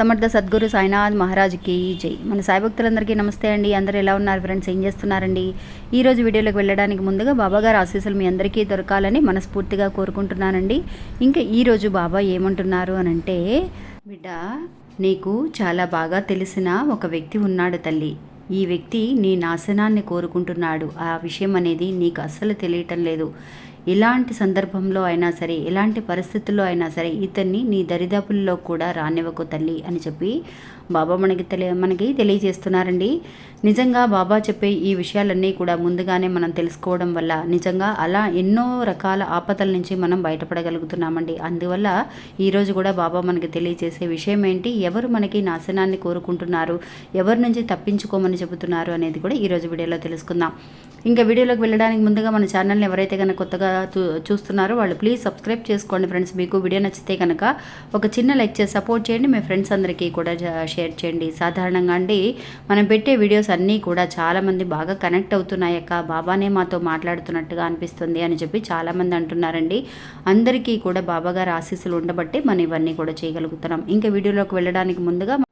సమర్థ సద్గురు సాయినాథ్ మహారాజ్కి జై. మన సాయి భక్తులందరికీ నమస్తే అండి. అందరూ ఎలా ఉన్నారు ఫ్రెండ్స్? ఏం చేస్తున్నారండి? ఈ రోజు వీడియోలోకి వెళ్ళడానికి ముందుగా బాబాగారు ఆశీస్సులు మీ అందరికీ దొరకాలని మనస్ఫూర్తిగా కోరుకుంటున్నానండి. ఇంకా ఈరోజు బాబా ఏమంటున్నారు అని అంటే బిడ్డ నీకు చాలా బాగా తెలిసిన ఒక వ్యక్తి ఉన్నాడు తల్లి. ఈ వ్యక్తి నీ నాశనాన్ని కోరుకుంటున్నాడు. ఆ విషయం అనేది నీకు అస్సలు తెలియటం లేదు. ఎలాంటి సందర్భంలో అయినా సరే ఎలాంటి పరిస్థితుల్లో అయినా సరే ఇతన్ని నీ దరిదాపుల్లో కూడా రానివ్వకు తల్లి అని చెప్పి బాబా మనకి తెలియ మనకి తెలియజేస్తున్నారండి. నిజంగా బాబా చెప్పే ఈ విషయాలన్నీ కూడా ముందుగానే మనం తెలుసుకోవడం వల్ల నిజంగా అలా ఎన్నో రకాల ఆపదల నుంచి మనం బయటపడగలుగుతున్నామండి. అందువల్ల ఈరోజు కూడా బాబా మనకి తెలియజేసే విషయం ఏంటి? ఎవరు మనకి నాశనాన్ని కోరుకుంటున్నారు? ఎవరి నుంచి తప్పించుకోమని చెబుతున్నారు అనేది కూడా ఈరోజు వీడియోలో తెలుసుకుందాం. ఇంకా వీడియోలోకి వెళ్ళడానికి ముందుగా మన ఛానల్ని ఎవరైతే కనుక కొత్తగా చూ చూస్తున్నారో వాళ్ళు ప్లీజ్ సబ్స్క్రైబ్ చేసుకోండి ఫ్రెండ్స్. మీకు వీడియో నచ్చితే కనుక ఒక చిన్న లైక్ చేసి సపోర్ట్ చేయండి. మీ ఫ్రెండ్స్ అందరికీ కూడా షేర్ చేయండి. సాధారణంగా అండి మనం పెట్టే వీడియోస్ అన్నీ కూడా చాలామంది బాగా కనెక్ట్ అవుతున్నాయక్క బాబానే మాతో మాట్లాడుతున్నట్టుగా అనిపిస్తుంది అని చెప్పి చాలామంది అంటున్నారండి. అందరికీ కూడా బాబాగారు ఆశీస్సులు ఉండబట్టి మనం ఇవన్నీ కూడా చేయగలుగుతున్నాం. ఇంకా వీడియోలోకి వెళ్ళడానికి ముందుగా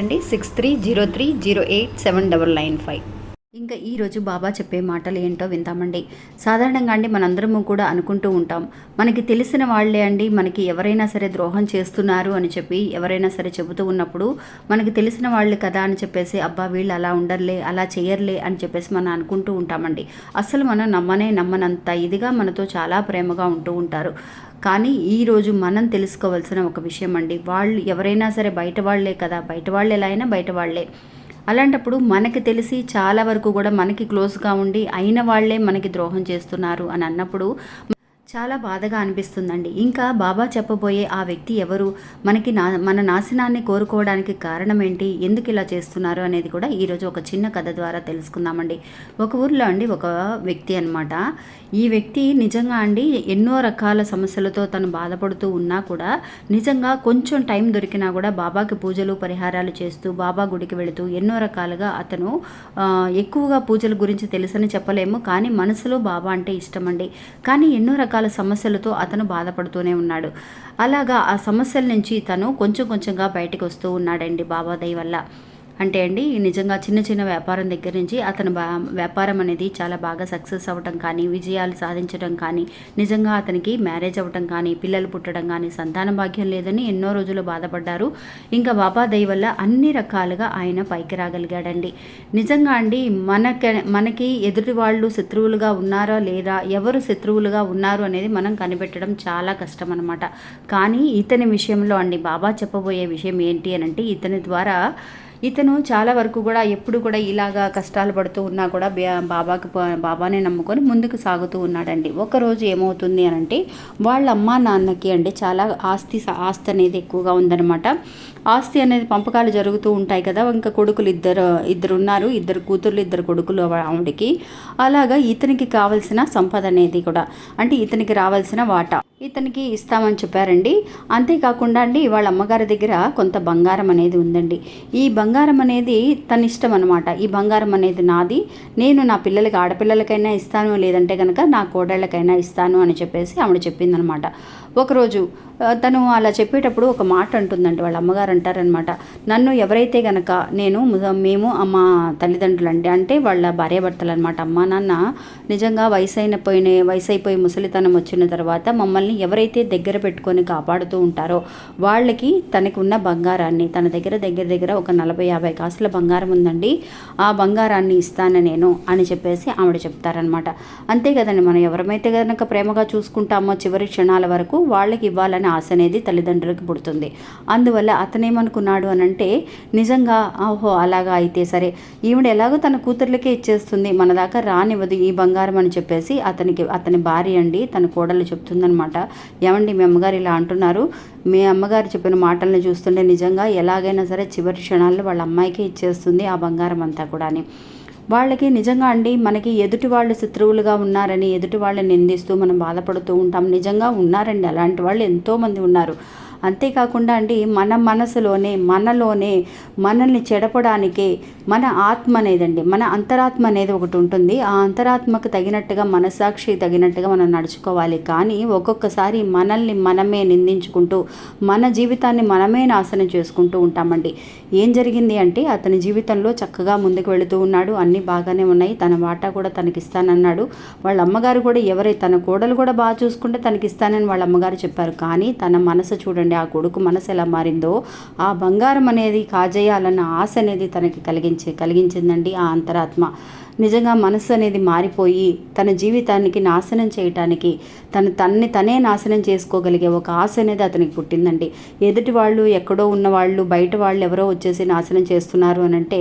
అండి six three zero three zero eight seven double nine five. ఇంకా ఈరోజు బాబా చెప్పే మాటలు ఏంటో విందామండి. సాధారణంగా అండి మనందరము కూడా అనుకుంటూ ఉంటాం. మనకి తెలిసిన వాళ్ళే అండి మనకి ఎవరైనా సరే ద్రోహం చేస్తున్నారు అని చెప్పి ఎవరైనా సరే చెబుతూ ఉన్నప్పుడు మనకి తెలిసిన వాళ్ళు కదా అని చెప్పేసి అబ్బా వీళ్ళు అలా ఉండర్లే అలా చేయర్లే అని చెప్పేసి మనం అనుకుంటూ ఉంటామండి. అసలు మనం నమ్మనే నమ్మనంత ఇదిగా మనతో చాలా ప్రేమగా ఉంటూ ఉంటారు. కానీ ఈరోజు మనం తెలుసుకోవాల్సిన ఒక విషయం అండి వాళ్ళు ఎవరైనా సరే బయట వాళ్ళే కదా బయట వాళ్ళు ఎలా అయినా బయట వాళ్ళే. అలాంటప్పుడు మనకి తెలిసి చాలా వరకు కూడా మనకి క్లోజ్గా ఉండి అయిన వాళ్ళే మనకి ద్రోహం చేస్తున్నారు అని అన్నప్పుడు చాలా బాధగా అనిపిస్తుందండి. ఇంకా బాబా చెప్పబోయే ఆ వ్యక్తి ఎవరు? మనకి నా మన నాశనాన్ని కోరుకోవడానికి కారణం ఏంటి ఎందుకు ఇలా చేస్తున్నారు అనేది కూడా ఈరోజు ఒక చిన్న కథ ద్వారా తెలుసుకుందామండి. ఒక ఊర్లో అండి ఒక వ్యక్తి అనమాట ఈ వ్యక్తి నిజంగా అండి ఎన్నో రకాల సమస్యలతో తను బాధపడుతూ ఉన్నా కూడా నిజంగా కొంచెం టైం దొరికినా కూడా బాబాకి పూజలు పరిహారాలు చేస్తూ బాబా గుడికి వెళుతూ ఎన్నో రకాలుగా అతను ఎక్కువగా పూజల గురించి తెలుసని చెప్పలేము. కానీ మనసులో బాబా అంటే ఇష్టం అండి కానీ ఎన్నో రకాల సమస్యలతో అతను బాధపడుతూనే ఉన్నాడు. అలాగా ఆ సమస్యల నుంచి తను కొంచెం కొంచెంగా బయటకు వస్తూ ఉన్నాడండి బాబా వల్ల. అంటే అండి నిజంగా చిన్న చిన్న వ్యాపారం దగ్గర నుంచి అతను బా వ్యాపారం అనేది చాలా బాగా సక్సెస్ అవ్వటం కానీ విజయాలు సాధించడం కానీ నిజంగా అతనికి మ్యారేజ్ అవ్వటం కానీ పిల్లలు పుట్టడం కానీ సంతాన భాగ్యం లేదని ఎన్నో రోజులు బాధపడ్డారు. ఇంకా బాబా దయ వల్ల అన్ని రకాలుగా ఆయన పైకి రాగలిగాడండి. నిజంగా అండి మనకి మనకి ఎదుటి వాళ్ళు శత్రువులుగా ఉన్నారా లేదా ఎవరు శత్రువులుగా ఉన్నారు అనేది మనం కనిపెట్టడం చాలా కష్టం అనమాట కానీ ఇతని విషయంలో అండి బాబా చెప్పబోయే విషయం ఏంటి అని అంటే ఇతని ద్వారా ఇతను చాలా వరకు కూడా ఎప్పుడు కూడా ఇలాగా కష్టాలు పడుతూ ఉన్నా కూడా బాబాకి బాబానే నమ్ముకొని ముందుకు సాగుతూ ఉన్నాడండి. ఒకరోజు ఏమవుతుంది అని అంటే వాళ్ళ అమ్మ నాన్నకి అండి చాలా ఆస్తి ఆస్తి అనేది ఎక్కువగా ఉందన్నమాట. ఆస్తి అనేది పంపకాలు జరుగుతూ ఉంటాయి కదా ఇంకా కొడుకులు ఇద్దరు ఇద్దరు ఉన్నారు ఇద్దరు కూతుర్లు ఇద్దరు కొడుకులు ఆవిడకి. అలాగా ఇతనికి కావలసిన సంపద అనేది కూడా అంటే ఇతనికి రావాల్సిన వాటా. ఇతనికి ఇస్తామని చెప్పారండి. అంతేకాకుండా అండి వాళ్ళ అమ్మగారి దగ్గర కొంత బంగారం అనేది ఉందండి. ఈ బంగారం అనేది తన ఇష్టం అనమాట ఈ బంగారం అనేది నాది. నేను నా పిల్లలకి ఆడపిల్లలకైనా ఇస్తాను లేదంటే కనుక నా కోడళ్ళకైనా ఇస్తాను అని చెప్పేసి ఆవిడ చెప్పిందనమాట ఒకరోజు తను అలా చెప్పేటప్పుడు ఒక మాట అంటుందండి వాళ్ళ అమ్మగారు అంటారనమాట నన్ను ఎవరైతే గనక నేను మేము మా తల్లిదండ్రులు అంటే అంటే వాళ్ళ భార్యాభర్తలు అనమాట అమ్మ నాన్న నిజంగా వయసు అయిన పోయిన వయసు అయిపోయి ముసలితనం వచ్చిన తర్వాత మమ్మల్ని ఎవరైతే దగ్గర పెట్టుకొని కాపాడుతూ ఉంటారో వాళ్ళకి తనకు ఉన్న బంగారాన్ని తన దగ్గర దగ్గర దగ్గర ఒక నలభై యాభై కాసుల బంగారం ఉందండి. ఆ బంగారాన్ని ఇస్తాను నేను అని చెప్పేసి ఆవిడ చెప్తారనమాట అంతే కదండి మనం ఎవరమైతే కనుక ప్రేమగా చూసుకుంటామో చివరి క్షణాల వరకు వాళ్ళకి ఇవ్వాలని ఆశ అనేది తల్లిదండ్రులకు పుడుతుంది. అందువల్ల అతనేమనుకున్నాడు అని అంటే నిజంగా ఓహో అలాగా అయితే సరే. ఈవిడ ఎలాగో తన కూతుర్లకే ఇచ్చేస్తుంది. మన దాకా రానివ్వదు ఈ బంగారం అని చెప్పేసి అతనికి అతని భార్య అండి తన కోడలు చెప్తుందనమాట. ఏమండి మీ అమ్మగారు ఇలా అంటున్నారు. మీ అమ్మగారు చెప్పిన మాటలను చూస్తుంటే నిజంగా ఎలాగైనా సరే చివరి క్షణాల్లో వాళ్ళ అమ్మాయికే ఇచ్చేస్తుంది ఆ బంగారం అంతా కూడా అని వాళ్ళకి నిజంగా అండి మనకి ఎదుటి వాళ్ళు శత్రువులుగా ఉన్నారని ఎదుటి వాళ్ళని నిందిస్తూ మనం బాధపడుతూ ఉంటాం. నిజంగా ఉన్నారండి. అలాంటి వాళ్ళు ఎంతోమంది ఉన్నారు. అంతేకాకుండా అండి మన మనసులోనే మనలోనే మనల్ని చెడపడానికే మన ఆత్మ అనేదండి మన అంతరాత్మ అనేది ఒకటి ఉంటుంది. ఆ అంతరాత్మకు తగినట్టుగా మనసాక్షి తగినట్టుగా మనం నడుచుకోవాలి. కానీ ఒక్కొక్కసారి మనల్ని మనమే నిందించుకుంటూ మన జీవితాన్ని మనమే నాశనం చేసుకుంటూ ఉంటామండి. ఏం జరిగింది అంటే అతని జీవితంలో చక్కగా ముందుకు వెళుతూ ఉన్నాడు. అన్నీ బాగానే ఉన్నాయి. తన వాటా కూడా తనకిస్తానన్నాడు. వాళ్ళ అమ్మగారు కూడా ఎవరై తన కోడలు కూడా బాగా చూసుకుంటే తనకిస్తానని వాళ్ళ అమ్మగారు చెప్పారు. కానీ తన మనసు చూడండి ఆ కొడుకు మనసు ఎలా మారిందో ఆ బంగారం అనేది కాజేయాలన్న ఆశ అనేది తనకి కలిగించి కలిగించిందండి ఆ అంతరాత్మ. నిజంగా మనసు అనేది మారిపోయి తన జీవితానికి నాశనం చేయటానికి తను తన్ని తనే నాశనం చేసుకోగలిగే ఒక ఆశ అనేది అతనికి పుట్టిందండి. ఎదుటి వాళ్ళు ఎక్కడో ఉన్న వాళ్ళు బయట వాళ్ళు ఎవరో వచ్చేసి నాశనం చేస్తున్నారు అని అంటే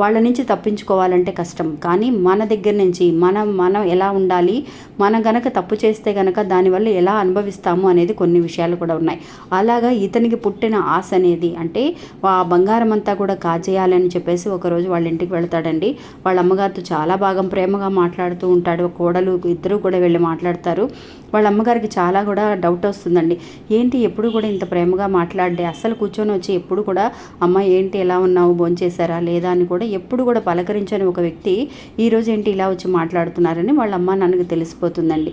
వాళ్ళ నుంచి తప్పించుకోవాలంటే కష్టం. కానీ మన దగ్గర నుంచి మనం మనం ఎలా ఉండాలి మనం గనక తప్పు చేస్తే గనక దానివల్ల ఎలా అనుభవిస్తాము అనేది కొన్ని విషయాలు కూడా ఉన్నాయి. అలాగా ఇతనికి పుట్టిన ఆశ అనేది అంటే ఆ బంగారం అంతా కూడా కాజేయాలని చెప్పేసి ఒకరోజు వాళ్ళ ఇంటికి వెళ్తాడండి. వాళ్ళ అమ్మగారితో చాలా బాగా ప్రేమగా మాట్లాడుతూ ఉంటాడు. కోడలు ఇద్దరు కూడా వెళ్ళి మాట్లాడతారు. వాళ్ళ అమ్మగారికి చాలా కూడా డౌట్ వస్తుందండి. ఏంటి ఎప్పుడు కూడా ఇంత ప్రేమగా మాట్లాడే అస్సలు కూర్చొని వచ్చి ఎప్పుడు కూడా అమ్మ ఏంటి ఎలా ఉన్నావు? భోంచేశారా లేదా? అని కూడా ఎప్పుడు కూడా పలకరించని ఒక వ్యక్తి ఈరోజు ఏంటి ఇలా వచ్చి మాట్లాడుతున్నారని వాళ్ళ అమ్మ నాన్నకి తెలిసిపోతుందండి.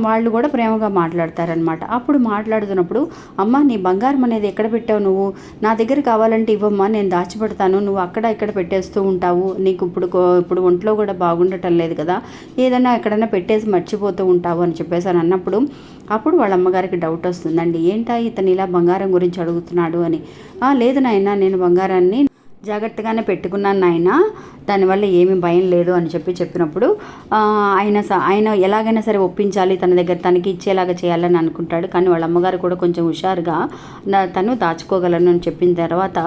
వాళ్ళు కూడా ప్రేమగా మాట్లాడతారనమాట అప్పుడు మాట్లాడుతున్నప్పుడు అమ్మ నీ బంగారం అనేది ఎక్కడ పెట్టావు నువ్వు? నా దగ్గర కావాలంటే ఇవ్వమ్మా నేను దాచిపెడతాను. నువ్వు అక్కడ ఇక్కడ పెట్టేస్తూ ఉంటావు. నీకు ఇప్పుడు కో- ఇప్పుడు ఒంట్లో కూడా బాగుండటం లేదు కదా. ఏదైనా ఎక్కడైనా పెట్టేసి మర్చిపోతూ ఉంటావు అని చెప్పేసి అని అన్నప్పుడు అప్పుడు వాళ్ళ అమ్మగారికి డౌట్ వస్తుందండి. ఏంటా ఇతను ఇలా బంగారం గురించి అడుగుతున్నాడు అని. లేదు నాయన నేను బంగారాన్ని జాగ్రత్తగానే పెట్టుకున్నాను నాయన. దానివల్ల ఏమీ భయం లేదు అని చెప్పి చెప్పినప్పుడు ఆయన స- ఆయన ఎలాగైనా సరే ఒప్పించాలి తన దగ్గర తనకి ఇచ్చేలాగా చేయాలని అనుకుంటాడు. కానీ వాళ్ళ అమ్మగారు కూడా కొంచెం హుషారుగా తను దాచుకోగలను అని చెప్పిన తర్వాత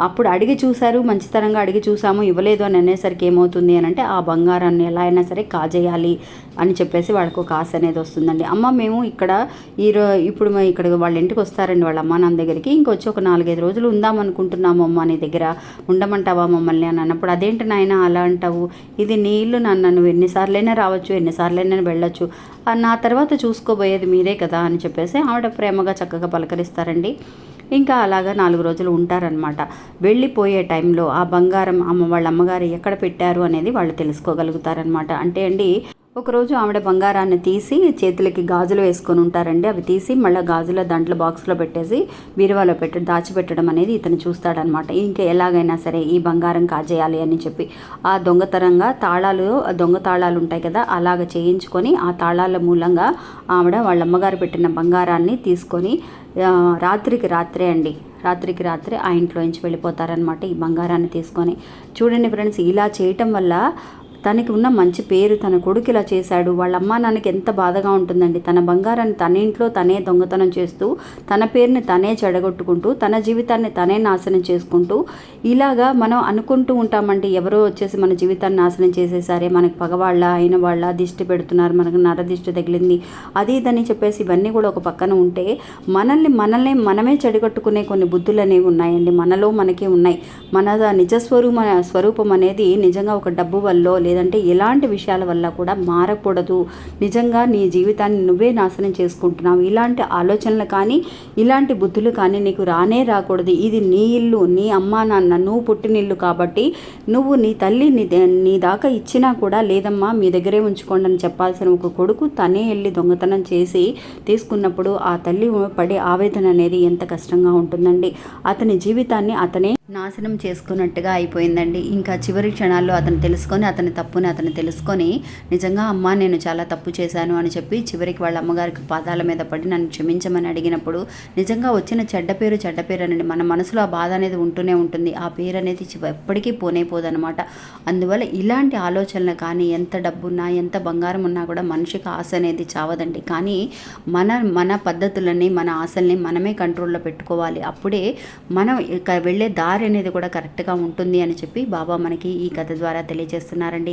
అప్పుడు అడిగి చూశారు మంచితనంగా అడిగి చూసాము ఇవ్వలేదు అని అనేసరికి ఏమవుతుంది అని అంటే ఆ బంగారాన్ని ఎలా అయినా సరే కాజేయాలి అని చెప్పేసి వాళ్ళకు ఒక ఆశ అనేది వస్తుందండి. అమ్మ మేము ఇక్కడ ఈ ఇప్పుడు ఇక్కడ వాళ్ళ ఇంటికి వస్తారండి వాళ్ళ అమ్మ నాన్న దగ్గరికి. ఇంకొచ్చి ఒక నాలుగైదు రోజులు ఉందాం అనుకుంటున్నాము అమ్మ నీ దగ్గర. ఉండమంటావా మమ్మల్ని అని అన్నప్పుడు అదేంటి నాయన అలా అంటావు? ఇది నీ ఇల్లు నాన్న నువ్వు ఎన్నిసార్లైనా రావచ్చు ఎన్నిసార్లైనా వెళ్ళొచ్చు. నా తర్వాత చూసుకోబోయేది మీరే కదా అని చెప్పేసి ఆవిడ ప్రేమగా చక్కగా పలకరిస్తారండి. ఇంకా అలాగా నాలుగు రోజులు ఉంటారనమాట వెళ్ళిపోయే టైంలో ఆ బంగారం అమ్మ వాళ్ళ అమ్మగారు ఎక్కడ పెట్టారు అనేది వాళ్ళు తెలుసుకోగలుగుతారనమాట అంటే అండి ఒకరోజు ఆవిడ బంగారాన్ని తీసి చేతులకి గాజులు వేసుకొని ఉంటారండి. అవి తీసి మళ్ళీ గాజుల దాంట్లో బాక్స్లో పెట్టేసి బీరువాలో పెట్టి దాచిపెట్టడం అనేది ఇతను చూస్తాడనమాట ఇంకా ఎలాగైనా సరే ఈ బంగారం కాజేయాలి అని చెప్పి ఆ దొంగతనంగా తాళాలు దొంగ తాళాలు ఉంటాయి కదా అలాగ చేయించుకొని ఆ తాళాల మూలంగా ఆవిడ వాళ్ళ అమ్మగారు పెట్టిన బంగారాన్ని తీసుకొని రాత్రికి రాత్రే అండి రాత్రికి రాత్రే ఆ ఇంట్లో నుంచి వెళ్ళిపోతారనమాట ఈ బంగారాన్ని తీసుకొని. చూడండి ఫ్రెండ్స్ ఇలా చేయటం వల్ల తనకి ఉన్న మంచి పేరు తన కొడుకు ఇలా చేశాడు. వాళ్ళ అమ్మా నాన్నకి ఎంత బాధగా ఉంటుందండి. తన బంగారాన్ని తన ఇంట్లో తనే దొంగతనం చేస్తూ తన పేరుని తనే చెడగొట్టుకుంటూ తన జీవితాన్ని తనే నాశనం చేసుకుంటూ ఇలాగా మనం అనుకుంటూ ఉంటామండి. ఎవరో వచ్చేసి మన జీవితాన్ని నాశనం చేసేసారే. మనకి పగవాళ్ళ అయిన వాళ్ళ దిష్టి పెడుతున్నారు. మనకు నర దిష్టి తగిలింది. అది ఇదని చెప్పేసి ఇవన్నీ కూడా ఒక పక్కన ఉంటే మనల్ని మనల్ని మనమే చెడగొట్టుకునే కొన్ని బుద్ధులు అనేవి ఉన్నాయండి. మనలో మనకి ఉన్నాయి. మన నిజస్వరూప స్వరూపం అనేది నిజంగా ఒక డబ్బు వల్ల లేదా లేదంటే ఎలాంటి విషయాల వల్ల కూడా మారకూడదు. నిజంగా నీ జీవితాన్ని నువ్వే నాశనం చేసుకుంటున్నావు. ఇలాంటి ఆలోచనలు కానీ ఇలాంటి బుద్ధులు కానీ నీకు రానే రాకూడదు. ఇది నీ ఇల్లు నీ అమ్మా నాన్న నువ్వు పుట్టిన ఇల్లు కాబట్టి నువ్వు నీ తల్లి నీ నీ దాకా ఇచ్చినా కూడా లేదమ్మా మీ దగ్గరే ఉంచుకోండి అని చెప్పాల్సిన ఒక కొడుకు తనే వెళ్ళి దొంగతనం చేసి తీసుకున్నప్పుడు ఆ తల్లి పడే ఆవేదన అనేది ఎంత కష్టంగా ఉంటుందండి. అతని జీవితాన్ని అతనే నాశనం చేసుకున్నట్టుగా అయిపోయిందండి. ఇంకా చివరి క్షణాల్లో అతను తెలుసుకొని అతని తప్పుని అతను తెలుసుకొని నిజంగా అమ్మ నేను చాలా తప్పు చేశాను అని చెప్పి చివరికి వాళ్ళ అమ్మగారికి పాదాల మీద పడి నన్ను క్షమించమని అడిగినప్పుడు నిజంగా వచ్చిన చెడ్డ పేరు చెడ్డ పేరు అనండి మన మనసులో ఆ బాధ అనేది ఉంటూనే ఉంటుంది. ఆ పేరు అనేది ఎప్పటికీ పోనైపోదనమాట అందువల్ల ఇలాంటి ఆలోచనలు కానీ ఎంత డబ్బున్నా ఎంత బంగారం ఉన్నా కూడా మనిషికి ఆశ అనేది చావదండి. కానీ మన మన పద్ధతులని మన ఆశల్ని మనమే కంట్రోల్లో పెట్టుకోవాలి. అప్పుడే మనం ఇక వెళ్ళే దారి అనేది కూడా కరెక్ట్గా ఉంటుంది అని చెప్పి బాబా మనకి ఈ కథ ద్వారా తెలియజేస్తున్నారండి.